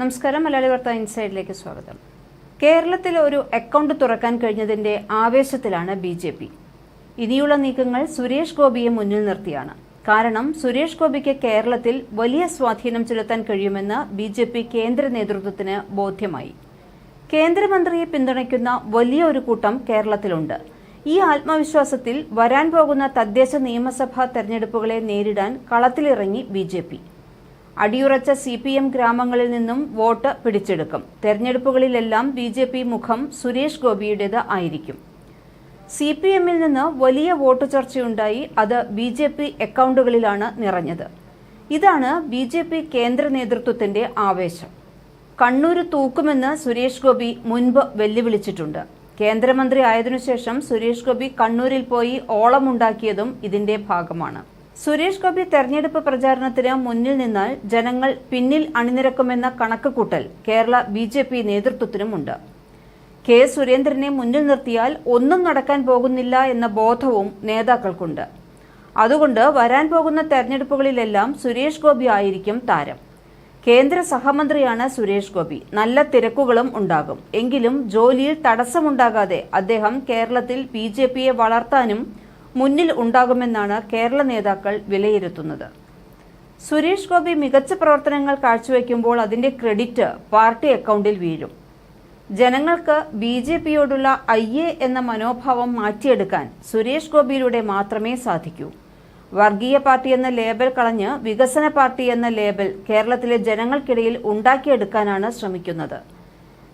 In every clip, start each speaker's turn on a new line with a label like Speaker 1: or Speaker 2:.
Speaker 1: നമസ്കാരം മലയാളി വാർത്ത ഇൻസൈഡിലേക്ക് സ്വാഗതം. കേരളത്തിൽ ഒരു അക്കൗണ്ട് തുറക്കാൻ കഴിഞ്ഞതിന്റെ ആവേശത്തിലാണ് ബി ജെ പി. ഇനിയുള്ള നീക്കങ്ങൾ സുരേഷ് ഗോപിയെ മുന്നിൽ നിർത്തിയാണ്. കാരണം സുരേഷ് ഗോപിക്ക് കേരളത്തിൽ വലിയ സ്വാധീനം ചെലുത്താൻ കഴിയുമെന്ന് ബി ജെ പി കേന്ദ്ര നേതൃത്വത്തിന് ബോധ്യമായി. കേന്ദ്രമന്ത്രിയെ പിന്തുണയ്ക്കുന്ന വലിയ ഒരു കൂട്ടം കേരളത്തിലുണ്ട്. ഈ ആത്മവിശ്വാസത്തിൽ വരാൻ പോകുന്ന തദ്ദേശ നിയമസഭാ തെരഞ്ഞെടുപ്പുകളെ നേരിടാൻ കളത്തിലിറങ്ങി ബി ജെ പി. അടിയുറച്ച സി പി എം ഗ്രാമങ്ങളിൽ നിന്നും വോട്ട് പിടിച്ചെടുക്കും. തെരഞ്ഞെടുപ്പുകളിലെല്ലാം ബി ജെ പി മുഖം സുരേഷ് ഗോപിയുടേത് ആയിരിക്കും. സി പി എമ്മിൽ നിന്ന് വലിയ വോട്ട് ചർച്ചയുണ്ടായി. അത് ബി ജെ പി അക്കൗണ്ടുകളിലാണ് നിറഞ്ഞത്. ഇതാണ് ബി ജെ പി കേന്ദ്ര നേതൃത്വത്തിന്റെ ആവേശം. കണ്ണൂര് തൂക്കുമെന്ന് സുരേഷ് ഗോപി മുൻപ് വെല്ലുവിളിച്ചിട്ടുണ്ട്. കേന്ദ്രമന്ത്രി ആയതിനുശേഷം സുരേഷ് ഗോപി കണ്ണൂരിൽ പോയി ഓളമുണ്ടാക്കിയതും ഇതിന്റെ ഭാഗമാണ്. സുരേഷ് ഗോപി തെരഞ്ഞെടുപ്പ് പ്രചാരണത്തിന് മുന്നിൽ നിന്നാൽ ജനങ്ങൾ പിന്നിൽ അണിനിരക്കുമെന്ന കണക്കുകൂട്ടൽ കേരള ബി ജെ പി നേതൃത്വത്തിനുമുണ്ട്. കെ സുരേന്ദ്രനെ മുന്നിൽ നിർത്തിയാൽ ഒന്നും നടക്കാൻ പോകുന്നില്ല എന്ന ബോധവും നേതാക്കൾക്കുണ്ട്. അതുകൊണ്ട് വരാൻ പോകുന്ന തെരഞ്ഞെടുപ്പുകളിലെല്ലാം സുരേഷ് ഗോപി ആയിരിക്കും താരം. കേന്ദ്ര സഹമന്ത്രിയാണ് സുരേഷ് ഗോപി. നല്ല തിരക്കുകളും ഉണ്ടാകും. എങ്കിലും ജോലിയിൽ തടസ്സമുണ്ടാകാതെ അദ്ദേഹം കേരളത്തിൽ ബി വളർത്താനും മുന്നിൽ ഉണ്ടാകുമെന്നാണ് കേരള നേതാക്കൾ വിലയിരുത്തുന്നത്. സുരേഷ് ഗോപി മികച്ച പ്രവർത്തനങ്ങൾ കാഴ്ചവെക്കുമ്പോൾ അതിന്റെ ക്രെഡിറ്റ് പാർട്ടി അക്കൗണ്ടിൽ വീഴും. ജനങ്ങൾക്ക് ബി ജെ പിയോടുള്ള എ എന്ന മനോഭാവം മാറ്റിയെടുക്കാൻ സുരേഷ് ഗോപിയിലൂടെ മാത്രമേ സാധിക്കൂ. വർഗീയ പാർട്ടി എന്ന ലേബൽ കളഞ്ഞ് വികസന പാർട്ടി എന്ന ലേബൽ കേരളത്തിലെ ജനങ്ങൾക്കിടയിൽ ഉണ്ടാക്കിയെടുക്കാനാണ് ശ്രമിക്കുന്നത്.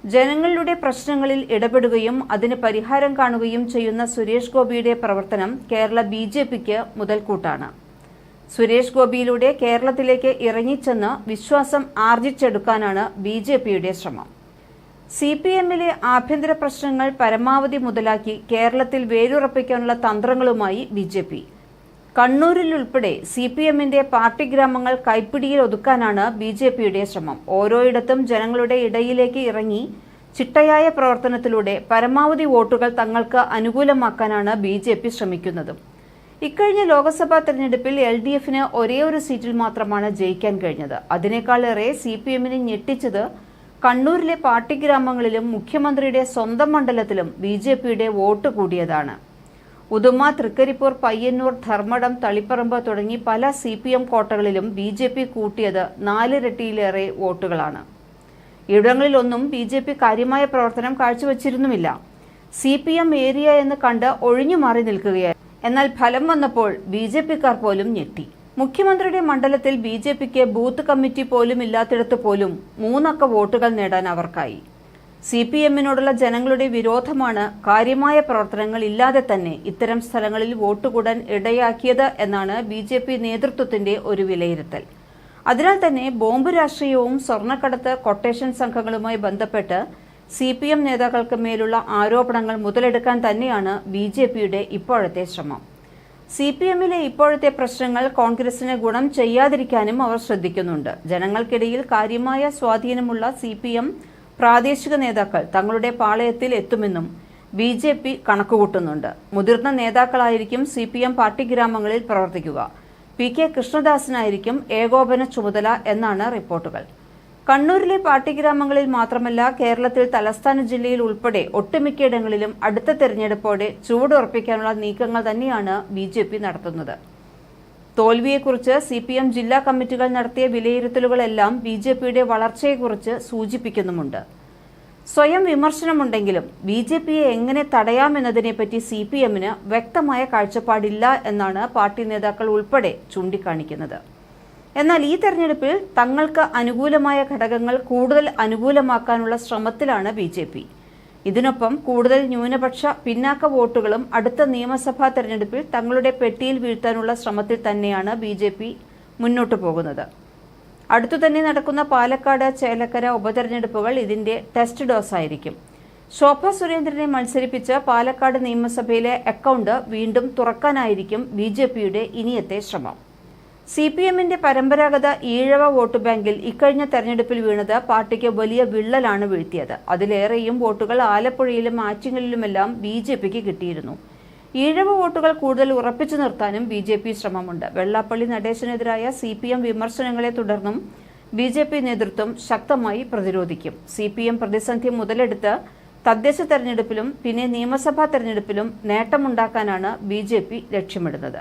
Speaker 1: ജനങ്ങളുടെ പ്രശ്നങ്ങളിൽ ഇടപെടുകയും അതിന് പരിഹാരം കാണുകയും ചെയ്യുന്ന സുരേഷ് ഗോപിയുടെ പ്രവർത്തനം കേരള ബി ജെ പിക്ക് മുതൽക്കൂട്ടാണ്. സുരേഷ് ഗോപിയിലൂടെ കേരളത്തിലേക്ക് ഇറങ്ങിച്ചെന്ന് വിശ്വാസം ആർജിച്ചെടുക്കാനാണ് ബി ജെ പിയുടെ ശ്രമം. സി പി എമ്മിലെ ആഭ്യന്തര പ്രശ്നങ്ങൾ പരമാവധി മുതലാക്കി കേരളത്തിൽ വേരുറപ്പിക്കാനുള്ള തന്ത്രങ്ങളുമായി ബി ജെ പി. കണ്ണൂരിൽ ഉൾപ്പെടെ സി പി എമ്മിന്റെ പാർട്ടി ഗ്രാമങ്ങൾ കൈപ്പിടിയിൽ ഒതുക്കാനാണ് ബി ജെ പിയുടെ ശ്രമം. ഓരോയിടത്തും ജനങ്ങളുടെ ഇടയിലേക്ക് ഇറങ്ങി ചിട്ടയായ പ്രവർത്തനത്തിലൂടെ പരമാവധി വോട്ടുകൾ തങ്ങൾക്ക് അനുകൂലമാക്കാനാണ് ബി ജെ പി ശ്രമിക്കുന്നത്. ഇക്കഴിഞ്ഞ ലോക്സഭാ തെരഞ്ഞെടുപ്പിൽ എൽ ഡി എഫിന് ഒരേ ഒരു സീറ്റിൽ മാത്രമാണ് ജയിക്കാൻ കഴിഞ്ഞത്. അതിനേക്കാളേറെ സി പി എമ്മിനെ ഞെട്ടിച്ചത് കണ്ണൂരിലെ പാർട്ടി ഗ്രാമങ്ങളിലും മുഖ്യമന്ത്രിയുടെ സ്വന്തം മണ്ഡലത്തിലും ബി ജെ പിയുടെ വോട്ട് കൂടിയതാണ്. ഉദുമ തൃക്കരിപ്പൂർ പയ്യന്നൂർ ധർമ്മടം തളിപ്പറമ്പ് തുടങ്ങി പല സി പി എം കോട്ടകളിലും ബി ജെ പി കൂട്ടിയത് നാലിരട്ടിയിലേറെ വോട്ടുകളാണ്. ഇവിടങ്ങളിലൊന്നും ബി ജെ പി കാര്യമായ പ്രവർത്തനം കാഴ്ചവച്ചിരുന്നുമില്ല. സി പി എം ഏരിയ എന്ന് കണ്ട് ഒഴിഞ്ഞു മാറി നിൽക്കുകയായിരുന്നു. എന്നാൽ ഫലം വന്നപ്പോൾ ബി ജെ പിക്കാർ പോലും ഞെട്ടി. മുഖ്യമന്ത്രിയുടെ മണ്ഡലത്തിൽ ബി ജെ പിക്ക് ബൂത്ത് കമ്മിറ്റി പോലും ഇല്ലാത്തിടത്ത് പോലും മൂന്നക്ക വോട്ടുകൾ നേടാൻ അവർക്കായി. സി പി എമ്മിനോടുള്ള ജനങ്ങളുടെ വിരോധമാണ് കാര്യമായ പ്രവർത്തനങ്ങൾ ഇല്ലാതെ തന്നെ ഇത്തരം സ്ഥലങ്ങളിൽ വോട്ടുകൂടാൻ ഇടയാക്കിയത് എന്നാണ് ബി ജെ പി നേതൃത്വത്തിന്റെ ഒരു വിലയിരുത്തൽ. അതിനാൽ തന്നെ ബോംബ് രാഷ്ട്രീയവും സ്വർണക്കടത്ത് കൊട്ടേഷൻ സംഘങ്ങളുമായി ബന്ധപ്പെട്ട് സി പി എം നേതാക്കൾക്ക് മേലുള്ള ആരോപണങ്ങൾ മുതലെടുക്കാൻ തന്നെയാണ് ബി ജെ പിയുടെ ഇപ്പോഴത്തെ ശ്രമം. സി പി എമ്മിലെ ഇപ്പോഴത്തെ പ്രശ്നങ്ങൾ കോൺഗ്രസിന് ഗുണം ചെയ്യാതിരിക്കാനും അവർ ശ്രദ്ധിക്കുന്നുണ്ട്. ജനങ്ങൾക്കിടയിൽ കാര്യമായ സ്വാധീനമുള്ള സി പി എം പ്രാദേശിക നേതാക്കൾ തങ്ങളുടെ പാളയത്തിൽ എത്തുമെന്നും ബി ജെ പി കണക്കുകൂട്ടുന്നുണ്ട്. മുതിർന്ന നേതാക്കളായിരിക്കും സി പി എം പാർട്ടി ഗ്രാമങ്ങളിൽ പ്രവർത്തിക്കുക. പി കെ കൃഷ്ണദാസിനായിരിക്കും ഏകോപന ചുമതല എന്നാണ് റിപ്പോർട്ടുകൾ. കണ്ണൂരിലെ പാർട്ടി ഗ്രാമങ്ങളിൽ മാത്രമല്ല കേരളത്തിൽ തലസ്ഥാന ജില്ലയിൽ ഉൾപ്പെടെ ഒട്ടുമിക്കയിടങ്ങളിലും അടുത്ത തെരഞ്ഞെടുപ്പോടെ ചൂടുറപ്പിക്കാനുള്ള നീക്കങ്ങൾ തന്നെയാണ് ബി നടത്തുന്നത്. തോൽവിയെക്കുറിച്ച് സി പി എം ജില്ലാ കമ്മിറ്റികൾ നടത്തിയ വിലയിരുത്തലുകളെല്ലാം ബി ജെ പിയുടെ വളർച്ചയെക്കുറിച്ച് സൂചിപ്പിക്കുന്നുമുണ്ട്. സ്വയം വിമർശനമുണ്ടെങ്കിലും ബി ജെ പിയെ എങ്ങനെ തടയാമെന്നതിനെപ്പറ്റി സി പി എമ്മിന് വ്യക്തമായ കാഴ്ചപ്പാടില്ല എന്നാണ് പാർട്ടി നേതാക്കൾ ഉൾപ്പെടെ ചൂണ്ടിക്കാണിക്കുന്നത്. എന്നാൽ ഈ തെരഞ്ഞെടുപ്പിൽ തങ്ങൾക്ക് അനുകൂലമായ ഘടകങ്ങൾ കൂടുതൽ അനുകൂലമാക്കാനുള്ള ശ്രമത്തിലാണ് ബി ഇതിനൊപ്പം കൂടുതൽ ന്യൂനപക്ഷ പിന്നാക്ക വോട്ടുകളും അടുത്ത നിയമസഭാ തെരഞ്ഞെടുപ്പിൽ തങ്ങളുടെ പെട്ടിയിൽ വീഴ്ത്താനുള്ള ശ്രമത്തിൽ തന്നെയാണ് ബി ജെ പി മുന്നോട്ടു പോകുന്നത്. അടുത്തു തന്നെ നടക്കുന്ന പാലക്കാട് ചേലക്കര ഉപതെരഞ്ഞെടുപ്പുകൾ ഇതിന്റെ ടെസ്റ്റ് ഡോസ് ആയിരിക്കും. ശോഭ സുരേന്ദ്രനെ മത്സരിപ്പിച്ച് പാലക്കാട് നിയമസഭയിലെ അക്കൗണ്ട് വീണ്ടും തുറക്കാനായിരിക്കും ബി ജെ പിയുടെ ഇനിയത്തെ ശ്രമം. സി പി എമ്മിന്റെ പരമ്പരാഗത ഈഴവ വോട്ട് ബാങ്കിൽ ഇക്കഴിഞ്ഞ തെരഞ്ഞെടുപ്പിൽ വീണത് പാർട്ടിക്ക് വലിയ വിള്ളലാണ് വീഴ്ത്തിയത്. അതിലേറെയും വോട്ടുകൾ ആലപ്പുഴയിലും ആറ്റിങ്ങലിലുമെല്ലാം ബി ജെ പിക്ക് കിട്ടിയിരുന്നു. ഈഴവ വോട്ടുകൾ കൂടുതൽ ഉറപ്പിച്ചു നിർത്താനും ബി ജെ പി ശ്രമമുണ്ട്. വെള്ളാപ്പള്ളി നടേശനെതിരായ സി പി എം വിമർശനങ്ങളെ തുടർന്നും ബി ജെ പി നേതൃത്വം ശക്തമായി പ്രതിരോധിക്കും. സി പി എം പ്രതിസന്ധി മുതലെടുത്ത് തദ്ദേശ തെരഞ്ഞെടുപ്പിലും പിന്നെ നിയമസഭാ തെരഞ്ഞെടുപ്പിലും നേട്ടമുണ്ടാക്കാനാണ് ബി ജെ പി ലക്ഷ്യമിടുന്നത്.